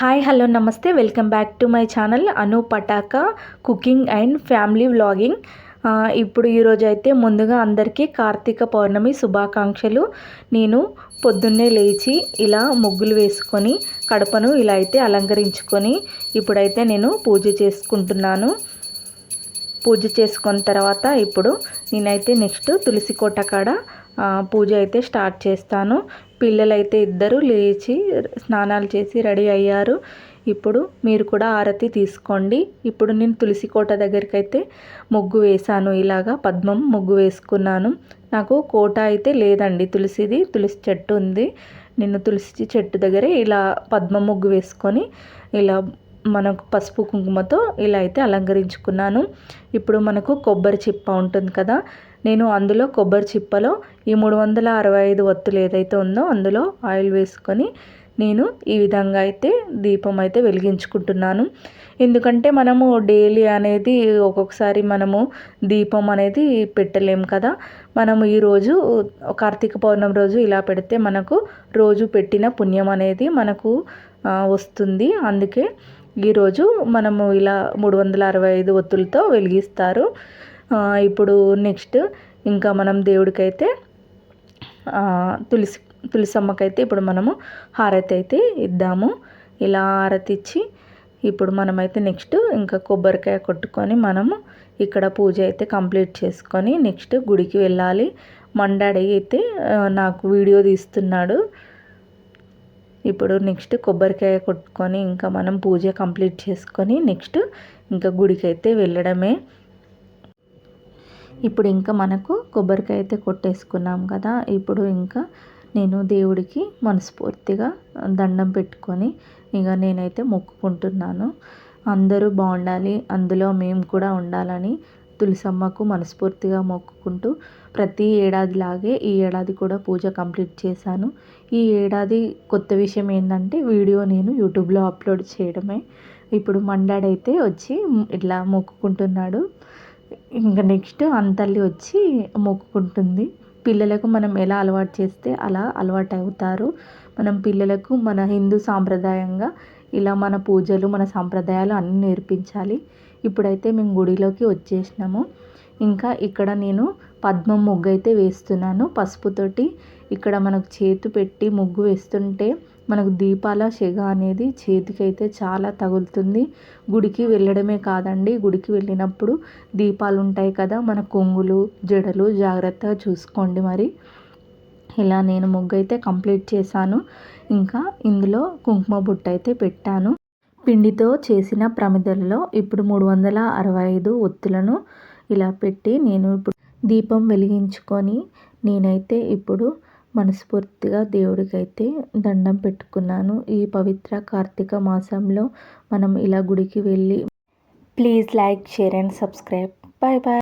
Hi hello namaste. Welcome back to my channel Anu Pataka cooking and family vlogging. ఇప్పుడు ఈరోజు అయితే ముందుగా అందరికీ కార్తీక పౌర్ణమి శుభాకాంక్షలు. నేను పొద్దున్నే లేచి ఇలా ముగ్గులు వేసుకొని కడపను ఇలా అయితే అలంకరించుకొని ఇప్పుడైతే నేను పూజ చేసుకుంటున్నాను. పూజ చేసుకున్న తర్వాత ఇప్పుడు నేనైతే నెక్స్ట్ తులసి కోట కాడ పూజ అయితే స్టార్ట్ చేస్తాను. పిల్లలైతే ఇద్దరు లేచి స్నానాలు చేసి రెడీ అయ్యారు. ఇప్పుడు మీరు కూడా ఆరతి తీసుకోండి. ఇప్పుడు నేను తులసి కోట దగ్గరికి అయితే ముగ్గు వేశాను. ఇలాగా పద్మం ముగ్గు వేసుకున్నాను. నాకు కోట అయితే లేదండి తులసిది. తులసి చెట్టు ఉంది. నేను తులసి చెట్టు దగ్గరే ఇలా పద్మ ముగ్గు వేసుకొని ఇలా మనకు పసుపు కుంకుమతో ఇలా అయితే అలంకరించుకున్నాను. ఇప్పుడు మనకు కొబ్బరి చిప్ప ఉంటుంది కదా నేను అందులో కొబ్బరి చిప్పలో ఈ మూడు వందల అరవై ఐదు ఒత్తులు ఏదైతే ఉందో అందులో ఆయిల్ వేసుకొని నేను ఈ విధంగా అయితే దీపం అయితే వెలిగించుకుంటున్నాను. ఎందుకంటే మనము డైలీ అనేది ఒక్కొక్కసారి మనము దీపం అనేది పెట్టలేము కదా మనము ఈరోజు కార్తీక పౌర్ణమి రోజు ఇలా పెడితే మనకు రోజు పెట్టిన పుణ్యం అనేది మనకు వస్తుంది. అందుకే ఈరోజు మనము ఇలా మూడు వందల అరవై ఐదు ఒత్తులతో వెలిగిస్తారు. ఇప్పుడు నెక్స్ట్ ఇంకా మనం దేవుడికైతే తులసి తులసమ్మకైతే ఇప్పుడు మనము హారతి అయితే ఇద్దాము. ఇలా హారతి ఇచ్చి ఇప్పుడు మనమైతే నెక్స్ట్ ఇంకా కొబ్బరికాయ కొట్టుకొని మనము ఇక్కడ పూజ అయితే కంప్లీట్ చేసుకొని నెక్స్ట్ గుడికి వెళ్ళాలి. మండాడి అయితే నాకు వీడియో తీస్తున్నాడు. ఇప్పుడు నెక్స్ట్ కొబ్బరికాయ కొట్టుకొని ఇంకా మనం పూజ కంప్లీట్ చేసుకొని నెక్స్ట్ ఇంకా గుడికి అయితే వెళ్ళడమే. ఇప్పుడు ఇంకా మనకు కొబ్బరికాయ అయితే కొట్టేసుకున్నాం కదా. ఇప్పుడు ఇంకా నేను దేవుడికి మనస్ఫూర్తిగా దండం పెట్టుకొని ఇక నేనైతే మొక్కుకుంటున్నాను. అందరూ బాగుండాలి అందులో మేము కూడా ఉండాలని తులసమ్మకు మనస్ఫూర్తిగా మొక్కుకుంటూ ప్రతి ఏడాదిలాగే ఈ ఏడాది కూడా పూజ కంప్లీట్ చేశాను. ఈ ఏడాది కొత్త విషయం ఏంటంటే వీడియో నేను యూట్యూబ్లో అప్లోడ్ చేయడమే. ఇప్పుడు మండాడైతే వచ్చి ఇట్లా మొక్కుకుంటున్నాడు. ఇంకా నెక్స్ట్ అంతల్లి వచ్చి మొక్కుకుంటుంది. పిల్లలకు మనం ఎలా అలవాటు చేస్తే అలా అలవాటు అవుతారు మనం పిల్లలకు మన హిందూ సాంప్రదాయంగా ఇలా మన పూజలు మన సాంప్రదాయాలు అన్నీ నేర్పించాలి. ఇప్పుడైతే మేము గుడిలోకి వచ్చేసినాము. ఇంకా ఇక్కడ నేను పద్మం ముగ్గు అయితే వేస్తున్నాను. పసుపుతోటి ఇక్కడ మనకు చేతు పెట్టి ముగ్గు వేస్తుంటే మనకు దీపాల సెగ అనేది చేతికైతే చాలా తగులుతుంది. గుడికి వెళ్ళడమే కాదండి గుడికి వెళ్ళినప్పుడు దీపాలు ఉంటాయి కదా మన కొంగులు జడలు జాగ్రత్తగా చూసుకోండి మరి. ఇలా నేను ముగ్గు అయితే కంప్లీట్ చేశాను. ఇంకా ఇందులో కుంకుమ బుట్ట అయితే పెట్టాను. పిండితో చేసిన ప్రమిదలలో ఇప్పుడు మూడు వందల అరవై ఐదు ఒత్తులను ఇలా పెట్టి నేను ఇప్పుడు దీపం వెలిగించుకొని నేనైతే ఇప్పుడు మనస్ఫూర్తిగా దేవుడికైతే దండం పెట్టుకున్నాను. ఈ పవిత్ర కార్తీక మాసంలో మనం ఇలా గుడికి వెళ్ళి please like share and subscribe. Bye bye